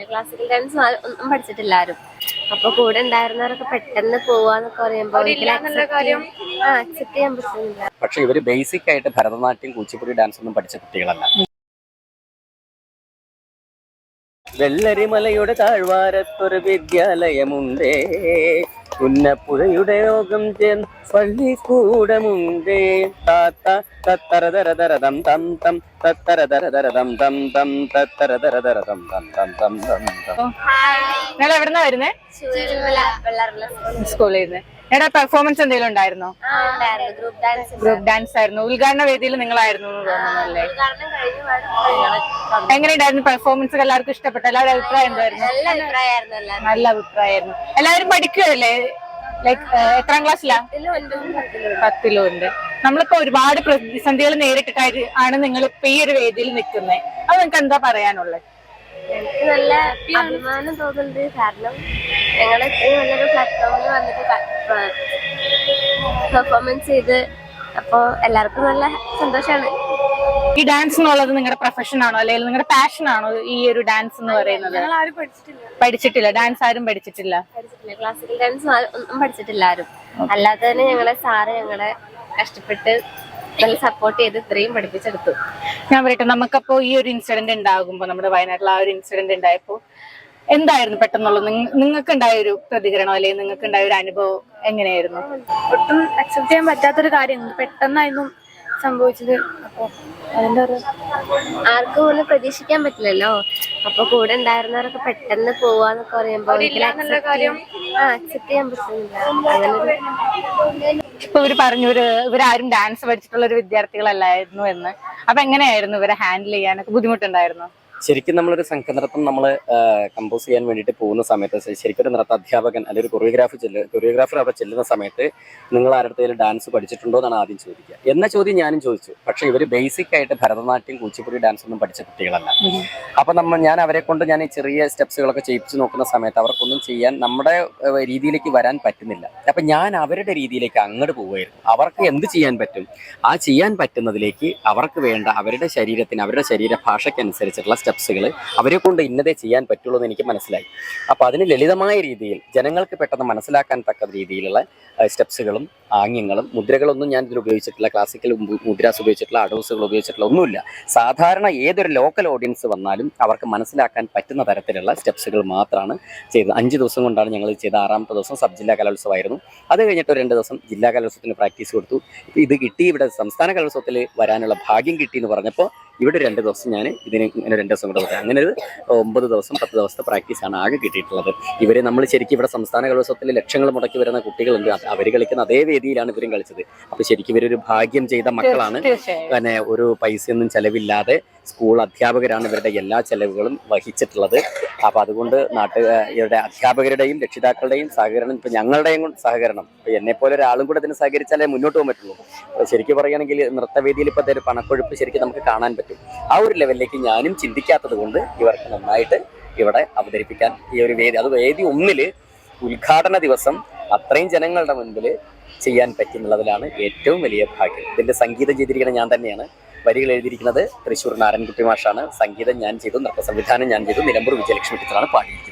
പഠിച്ചിട്ടില്ല classical dance ഒന്നും പഠിച്ചിട്ടില്ല ആരും അപ്പൊ കൂടെ ഉണ്ടായിരുന്നവരൊക്കെ പെട്ടെന്ന് പോവാന്നൊക്കെ പറയുമ്പോ ആ അക്സെപ്റ്റ് ചെയ്യാൻ പറ്റുന്നില്ല. പക്ഷെ ഇവർ ബേസിക് ആയിട്ട് ഭരതനാട്യം കുച്ചിപ്പുടി ഡാൻസ് ഒന്നും പഠിച്ച കുട്ടികളല്ല. വെള്ളരിമലയുടെ താഴ്വാരത്തൊരു വിദ്യാലയമുണ്ടേ. പുന്നപ്പുഴയുടെ രോഗം ചേർന്ന് പള്ളിക്കൂടമുണ്ടേ. താത്ത തത്തരതരതരതം തം തം തത്തരതരതരതം തം തം തത്തരതരതരതം തം തം തം തം തം. നിങ്ങൾ എവിടുന്നാ വരുന്നേ? സ്കൂളിൽ നിന്ന്. എടാ പെർഫോമൻസ് എന്തെങ്കിലും ഉണ്ടായിരുന്നോ? ഗ്രൂപ്പ് ഡാൻസ് ഗ്രൂപ്പ് ഡാൻസ് ആയിരുന്നു. ഉദ്ഘാടന വേദിയിൽ നിങ്ങളായിരുന്നു തോന്നുന്നു അല്ലേ? എങ്ങനെയുണ്ടായിരുന്നു പെർഫോമൻസ് എല്ലാവർക്കും ഇഷ്ടപ്പെട്ടു. എല്ലാവരുടെ അഭിപ്രായം എന്തായിരുന്നു? നല്ല അഭിപ്രായമായിരുന്നു എല്ലാവരും നല്ല അഭിപ്രായമായിരുന്നു. എല്ലാവരും പഠിക്കുകയല്ലേ ലൈക്ക് എത്രാം ക്ലാസ്സിലാ ഇതിലും ഒൻപതും പത്തിലും പത്തിലും ഉണ്ട്. നമ്മളിപ്പോ ഒരുപാട് പ്രതിസന്ധികൾ നേരിട്ടിട്ടായി ആണ് നിങ്ങൾ ഇപ്പൊ ഈ ഒരു വേദിയിൽ നിൽക്കുന്നത് അത് നിങ്ങൾക്ക് എന്താ പറയാനുള്ളത് എനിക്ക് നല്ല അഭിമാനം തോന്നുന്നുണ്ട്. കാരണം ഞങ്ങൾ ഇത്രയും നല്ലൊരു പ്ലാറ്റ്ഫോമിൽ വന്നിട്ട് പെർഫോമൻസ് ചെയ്ത് അപ്പോ എല്ലാവർക്കും നല്ല സന്തോഷമാണ് ഈ ഡാൻസ് എന്നുള്ളത് നിങ്ങളുടെ പ്രൊഫഷൻ ആണോ? അല്ലെങ്കിൽ നിങ്ങളുടെ പാഷൻ ആണോ ഈ ഒരു ഡാൻസ് എന്ന് പറയുന്നത്? പഠിച്ചിട്ടില്ല. ഡാൻസ് ആരും പഠിച്ചിട്ടില്ല. ക്ലാസിക്കൽ ഡാൻസ് ഒന്നും പഠിച്ചിട്ടില്ല ആരും. അല്ലാതെ തന്നെ ഞങ്ങളെ സാറ് ഞങ്ങളെ കഷ്ടപ്പെട്ട് നല്ല സപ്പോർട്ട് ചെയ്ത് ഇത്രയും പഠിപ്പിച്ചെടുത്തു. ഞാൻ പറയട്ടെ നമുക്കപ്പോ ഈ ഒരു ഇൻസിഡന്റ് ഉണ്ടാകുമ്പോ നമ്മുടെ വയനാട്ടിൽ ആ ഒരു ഇൻസിഡന്റ് ഉണ്ടായപ്പോ എന്തായിരുന്നു പെട്ടെന്നുള്ളത് നിങ്ങൾക്ക് ഉണ്ടായ ഒരു പ്രതികരണം അല്ലെങ്കിൽ നിങ്ങൾക്ക് ഉണ്ടായ ഒരു അനുഭവം എങ്ങനെയായിരുന്നു? ഒട്ടും അക്സെപ്റ്റ് ചെയ്യാൻ പറ്റാത്തൊരു കാര്യം പെട്ടെന്നായിരുന്നു സംഭവിച്ചത്? അപ്പൊ അതിന്റെ ഒരു ആർക്കും ഒന്നും പ്രതീക്ഷിക്കാൻ പറ്റില്ലല്ലോ. അപ്പൊ കൂടെ ഉണ്ടായിരുന്നവരൊക്കെ പെട്ടെന്ന് പോവാന്നൊക്കെ പറയുമ്പോ അക്സെപ്റ്റ് ചെയ്യാൻ പറ്റുന്നില്ല. അങ്ങനെ ഇപ്പൊ ഇവർ പറഞ്ഞു ഒരു ഇവരാരും ഡാൻസ് പഠിച്ചിട്ടുള്ള ഒരു വിദ്യാർത്ഥികളല്ലായിരുന്നു എന്ന്. അപ്പൊ എങ്ങനെയായിരുന്നു ഇവരെ ഹാൻഡിൽ ചെയ്യാനൊക്കെ ബുദ്ധിമുട്ടുണ്ടായിരുന്നു? ശരിക്കും നമ്മളൊരു സംഘനൃത്തം നമ്മൾ കമ്പോസ് ചെയ്യാൻ വേണ്ടിയിട്ട് പോകുന്ന സമയത്ത് ശരിക്കും ഒരു നൃത്ത അധ്യാപകൻ അല്ലെങ്കിൽ ഒരു കൊറിയോഗ്രാഫർ ചെല്ല് കൊറിയോഗ്രാഫർ അവിടെ ചെല്ലുന്ന സമയത്ത് നിങ്ങൾ ആരുടെ ഡാൻസ് പഠിച്ചിട്ടുണ്ടോ എന്നാണ് ആദ്യം ചോദിക്കുക. എന്ന ചോദ്യം ഞാനും ചോദിച്ചു. പക്ഷേ ഇവർ ബേസിക് ആയിട്ട് ഭരതനാട്യം കുച്ചിപ്പുടി ഡാൻസ് ഒന്നും പഠിച്ച കുട്ടികളല്ല. അപ്പം നമ്മൾ ഞാൻ അവരെ കൊണ്ട് ഞാൻ ഈ ചെറിയ സ്റ്റെപ്സുകളൊക്കെ ചെയ്യിപ്പിച്ച് നോക്കുന്ന സമയത്ത് അവർക്കൊന്നും ചെയ്യാൻ നമ്മുടെ രീതിയിലേക്ക് വരാൻ പറ്റുന്നില്ല. അപ്പം ഞാൻ അവരുടെ രീതിയിലേക്ക് അങ്ങോട്ട് പോവുമായിരുന്നു അവർക്ക് എന്ത് ചെയ്യാൻ പറ്റും? ആ ചെയ്യാൻ പറ്റുന്നതിലേക്ക് അവർക്ക് വേണ്ട അവരുടെ ശരീരത്തിന് അവരുടെ ശരീരഭാഷയ്ക്കനുസരിച്ചുള്ള സ്റ്റെപ്സുകൾ അവരെ കൊണ്ട് ഇന്നതേ ചെയ്യാൻ പറ്റുള്ളൂ എന്ന് എനിക്ക് മനസ്സിലായി. അപ്പോൾ അതിന് ലളിതമായ രീതിയിൽ ജനങ്ങൾക്ക് പെട്ടെന്ന് മനസ്സിലാക്കാൻ തക്ക രീതിയിലുള്ള സ്റ്റെപ്സുകളും ആംഗ്യങ്ങളും മുദ്രകളൊന്നും ഞാൻ ഇതിൽ ഉപയോഗിച്ചിട്ടില്ല. ക്ലാസിക്കൽ മുദ്രാസ് ഉപയോഗിച്ചിട്ടുള്ള അഡോസുകൾ ഉപയോഗിച്ചിട്ടുള്ള ഒന്നുമില്ല. സാധാരണ ഏതൊരു ലോക്കൽ ഓഡിയൻസ് വന്നാലും അവർക്ക് മനസ്സിലാക്കാൻ പറ്റുന്ന തരത്തിലുള്ള സ്റ്റെപ്സുകൾ മാത്രമാണ് ചെയ്തത്. അഞ്ച് ദിവസം കൊണ്ടാണ് ഞങ്ങൾ ചെയ്ത ആറാമത്തെ ദിവസം സബ് ജില്ലാ കലോത്സവമായിരുന്നു. അത് കഴിഞ്ഞിട്ട് രണ്ട് ദിവസം ജില്ലാ കലോത്സവത്തിന് പ്രാക്ടീസ് കൊടുത്തു. ഇത് കിട്ടി ഇവിടെ സംസ്ഥാന കലോത്സവത്തിൽ വരാനുള്ള ഭാഗ്യം കിട്ടി എന്ന് പറഞ്ഞപ്പോൾ ഇവിടെ രണ്ട് ദിവസം ഞാൻ ഇതിന് ഇങ്ങനെ രണ്ട് ദിവസം കൂടെ പറയാം അങ്ങനെ ഒരു ഒമ്പത് ദിവസം പത്ത് ദിവസത്തെ പ്രാക്ടീസാണ് ആകെ കിട്ടിയിട്ടുള്ളത്. ഇവരെ നമ്മൾ ശരിക്കും ഇവിടെ സംസ്ഥാന കലോത്സവത്തിൽ ലക്ഷങ്ങൾ മുടക്കി വരുന്ന കുട്ടികളുണ്ട്. അവർ കളിക്കുന്ന അതേ വേദിയിലാണ് ഇവരും കളിച്ചത്. അപ്പോൾ ശരിക്കും ഇവരൊരു ഭാഗ്യം ചെയ്ത മക്കളാണ്. പിന്നെ ഒരു പൈസയൊന്നും ചെലവില്ലാതെ സ്കൂൾ അധ്യാപകരാണ് ഇവരുടെ എല്ലാ ചെലവുകളും വഹിച്ചിട്ടുള്ളത്. അപ്പോൾ അതുകൊണ്ട് നാട്ടു ഇവരുടെ അധ്യാപകരുടെയും രക്ഷിതാക്കളുടെയും സഹകരണം ഇപ്പം ഞങ്ങളുടെയും സഹകരണം. ഇപ്പം എന്നെപ്പോലെ ഒരാളും കൂടെ ഇതിന് സഹകരിച്ചാലേ മുന്നോട്ട് പോകാൻ പറ്റുള്ളൂ. ശരിക്കും പറയുകയാണെങ്കിൽ നൃത്തവേദിയിൽ ഇപ്പോൾ ഒരു പണക്കൊഴുപ്പ് ശരിക്കും നമുക്ക് കാണാൻ പറ്റും. ആ ഒരു ലെവലിലേക്ക് ഞാനും ചിന്തിക്കാത്തത് കൊണ്ട് ഇവർക്ക് നന്നായിട്ട് ഇവിടെ അവതരിപ്പിക്കാൻ ഈ ഒരു വേദി അത് വേദി ഒന്നിൽ ഉദ്ഘാടന ദിവസം അത്രയും ജനങ്ങളുടെ മുൻപിൽ ചെയ്യാൻ പറ്റുന്നുള്ളതിലാണ് ഏറ്റവും വലിയ ഭാഗ്യം. ഇതിന്റെ സംഗീതം ചെയ്തിരിക്കുന്നത് ഞാൻ തന്നെയാണ്. വരികൾ എഴുതിയിരിക്കുന്നത് തൃശ്ശൂർ നാരായൺകുട്ടി മാഷാണ്. സംഗീതം ഞാൻ ചെയ്തു നൃത്ത സംവിധാനം ഞാൻ ചെയ്തു നിലമ്പൂർ വിജയലക്ഷ്മി ടീച്ചറാണ് പാടിയിരിക്കുന്നത്.